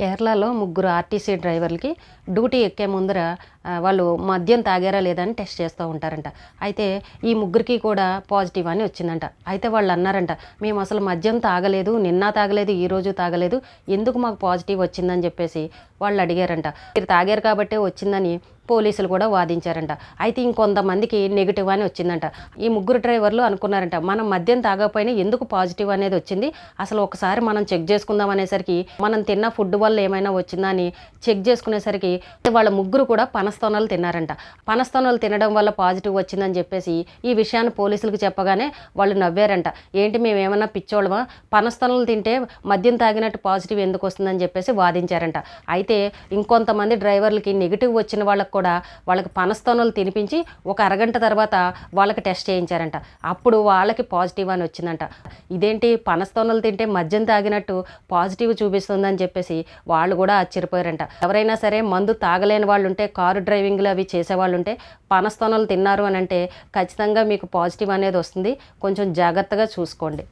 కేరళలో ముగ్గురు RTC డ్రైవర్లకి duty ఎక్కే ముందర వాళ్ళు మద్యం తాగారా లేదా అని టెస్ట్ చేస్తూ ఉంటారంట. అయితే ఈ ముగ్గురికి కూడా పాజిటివ్ అని వచ్చిందంట. అయితే వాళ్ళు అన్నారంట మేము అసలు మద్యం తాగలేదు నిన్న తాగలేదు ఈ రోజు తాగలేదు ఎందుకు మాకు పాజిటివ్ వచ్చిందని చెప్పేసి వాళ్ళు అడిగారంట. మీరు తాగారు కాబట్టే వచ్చిందని పోలీసులు కూడా వాదించారంట. అయితే ఇంకొంతమందికి నెగిటివ్ అని వచ్చిందంట. ఈ ముగ్గురు డ్రైవర్లు అనుకున్నారంట మనం మద్యం తాగకపోయినా ఎందుకు పాజిటివ్ అనేది వచ్చింది? అసలు ఒకసారి మనం చెక్ చేసుకుందాం అనేసరికి మనం తిన్న ఫుడ్ వల్ల ఏమైనా వచ్చిందా అని చెక్ చేసుకునేసరికి వాళ్ళ ముగ్గురు కూడా పనస్తోనాలు తిన్నారంట. పనస్తోనాలు తినడం వల్ల పాజిటివ్ వచ్చిందని చెప్పేసి ఈ విషయాన్ని పోలీసులకు చెప్పగానే వాళ్ళు నవ్వారంట. ఏంటి మేము ఏమన్నా పిచ్చోళ్ళమా? పనస్తోనాలు తింటే మద్యం తాగినట్టు పాజిటివ్ ఎందుకు వస్తుందని చెప్పేసి వాదించారంట. అయితే ఇంకొంతమంది డ్రైవర్లకి నెగిటివ్ వచ్చిన వాళ్ళకు కూడా వాళ్ళకి పనస్తోనలు తినిపించి ఒక అరగంట తర్వాత వాళ్ళకి టెస్ట్ చేయించారంట. అప్పుడు వాళ్ళకి పాజిటివ్ అని వచ్చిందంట. ఇదేంటి పనస్తోనలు తింటే మద్యం తాగినట్టు పాజిటివ్ చూపిస్తుందని చెప్పేసి వాళ్ళు కూడా ఆశ్చర్యపోయారంట. ఎవరైనా సరే మందు తాగలేని వాళ్ళు ఉంటే కారు డ్రైవింగ్లు అవి చేసేవాళ్ళు ఉంటే పనస్తోనలు తిన్నారు అని అంటే ఖచ్చితంగా మీకు పాజిటివ్ అనేది వస్తుంది. కొంచెం జాగ్రత్తగా చూసుకోండి.